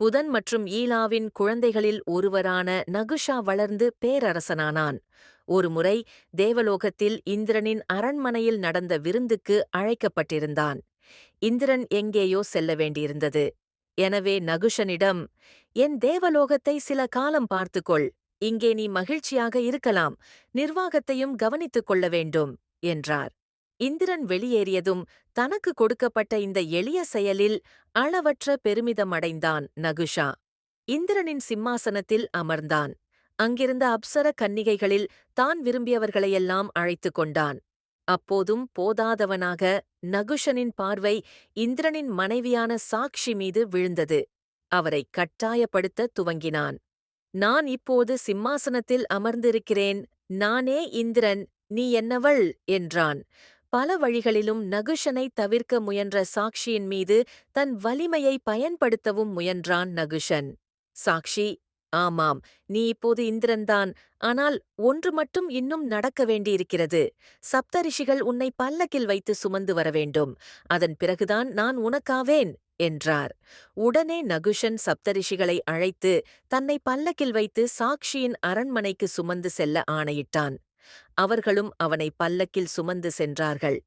புதன் மற்றும் ஈலாவின் குழந்தைகளில் ஒருவரான நகுஷா வளர்ந்து பேரரசனானான். ஒருமுறை தேவலோகத்தில் இந்திரனின் அரண்மனையில் நடந்த விருந்துக்கு அழைக்கப்பட்டிருந்தான். இந்திரன் எங்கேயோ செல்ல வேண்டியிருந்தது. எனவே நகுஷனிடம் என் தேவலோகத்தை சில காலம் பார்த்துக்கொள். இங்கே நீ மகிழ்ச்சியாக இருக்கலாம். நிர்வாகத்தையும் கவனித்துக் கொள்ள வேண்டும் என்றார். இந்திரன் வெளியேறியதும் தனக்கு கொடுக்கப்பட்ட இந்த எளிய செயலில் அளவற்ற பெருமிதம் அடைந்தான் நகுஷா. இந்திரனின் சிம்மாசனத்தில் அமர்ந்தான். அங்கிருந்த அப்சர கன்னிகைகளில் தான் விரும்பியவர்களையெல்லாம் அழைத்துக் கொண்டான். அப்போதும் போதாதவனாக நகுஷனின் பார்வை இந்திரனின் மனைவியான சாக்ஷி மீது விழுந்தது. அவரை கட்டாயப்படுத்த துவங்கினான். நான் இப்போது சிம்மாசனத்தில் அமர்ந்திருக்கிறேன். நானே இந்திரன். நீ என்னவள்? என்றான். பல வழிகளிலும் நகுஷனை தவிர்க்க முயன்ற சாக்ஷியின் மீது தன் வலிமையை பயன்படுத்தவும் முயன்றான் நகுஷன். சாக்ஷி ஆமாம் நீ இப்போது இந்திரன்தான். ஆனால் ஒன்று மட்டும் இன்னும் நடக்க வேண்டியிருக்கிறது. சப்தரிஷிகள் உன்னை பல்லக்கில் வைத்து சுமந்து வர வேண்டும். அதன் பிறகுதான் நான் உனக்காவேன் என்றார். உடனே நகுஷன் சப்தரிஷிகளை அழைத்து தன்னை பல்லக்கில் வைத்து சாக்ஷியின் அரண்மனைக்கு சுமந்து செல்ல ஆணையிட்டான். அவர்களும் அவனை பல்லக்கில் சுமந்து சென்றார்கள்.